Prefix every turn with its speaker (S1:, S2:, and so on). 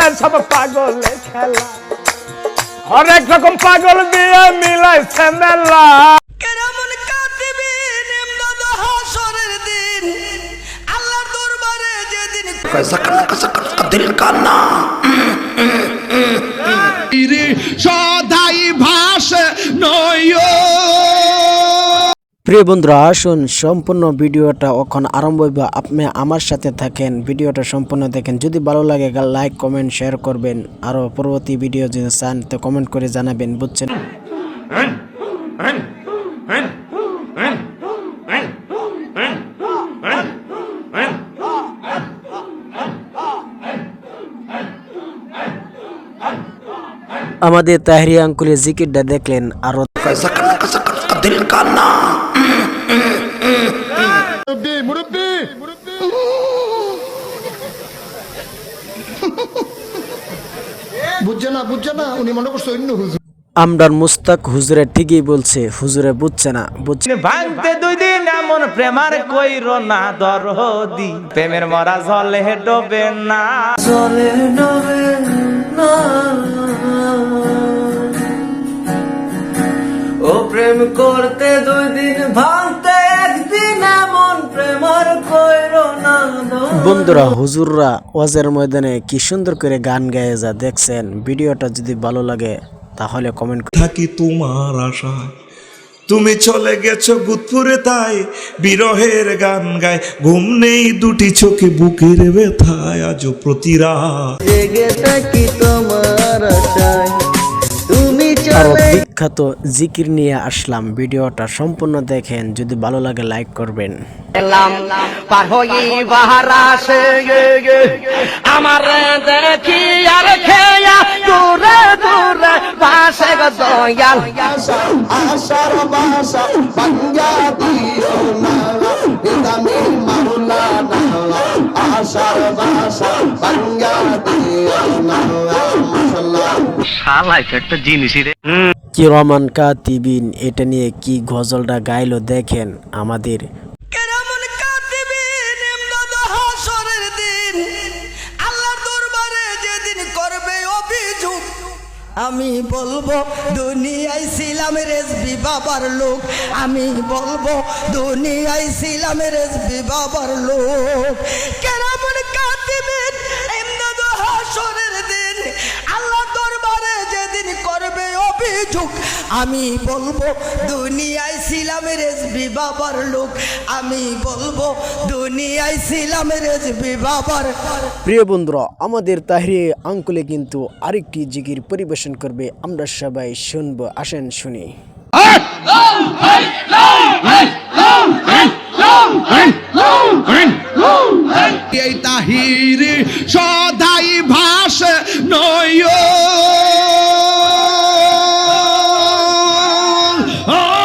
S1: রে সব পাগলে খেলা। হরেক রকম পাগল দিয়ে মিলাইছে মেলা।
S2: সদাই ভাস নয়
S3: প্রিয় বন্ধুরা, আসুন সম্পূর্ণ ভিডিওটা এখন আরম্ভ হইব। আপনি আমার সাথে থাকেন, ভিডিওটা সম্পূর্ণ দেখেন। যদি ভালো লাগে লাইক কমেন্ট শেয়ার করবেন। আরও পরবর্তী ভিডিও যদি চান, তো কমেন্ট করে জানাবেন, বুঝছেন? আমাদের তাহরি আঙ্কুলের জিকিরটা দেখলেন আরও
S4: বুঝছে না বুঝছে না উনি মনে করছে অন্য হুজুর।
S3: আমরার মুস্তাক হুজুরে ঠিকই বলছে হুজুরে বুঝছে না বুঝছে।
S1: ভাঙতে দুই দিন এমন প্রেমার কইর না দর দরদি। প্রেমের মরা জলে ডোবে না।
S5: ও প্রেম করতে দুই দিন ভাঙতে
S3: বন্ধুরা হুজুররা ওয়াজের ময়দানে কি সুন্দর করে গান গায়ে যা দেখছেন ভিডিওটা যদি ভালো লাগে তাহলে কমেন্ট
S2: থাকি তোমার আশায়। তুমি চলে গেছো গুদপুরে তাই বিরহের গান গায়। ঘুম নেই দুটি চোখে বুকের ব্যথায় আজ প্রতিরা
S5: জেগে থাকি তোমার আশায়?
S3: বিখ্যাত জিকির নিয়ে আসলাম। ভিডিওটা সম্পূর্ণ দেখেন যদি ভালো লাগে লাইক করবেন।
S5: আমার দেখি আর খেয়া দূরে দূরে দয়াল।
S4: আশার বাসা পাঞ্জা দিও না। নিদামি মাওলানা আশার বাসা মাশাআল্লাহ
S3: কি রহমান কাতিবিন এটা নিয়ে কি গজলটা গাইলো দেখেন আমাদের।
S5: আমি বলব দুনিয়ায় ছিলাম রেসবি বাবার লোক আমি বলব দুনিয়ায় ছিলাম রেসবি বাবার লোক। অভিযোগ আমি বলব দুনিয়ায় ছিলাম রেজবি বাবার লোক। আমি বলব দুনিয়ায় ছিলাম রেজবি বাবার।
S3: প্রিয় বন্ধুরা আমাদের তাহিরে আঙ্কুলে কিন্তু আরেকটি জিগির পরিবেশন করবে। আমরা সবাই শুনব আসেন শুনি।
S2: Oh,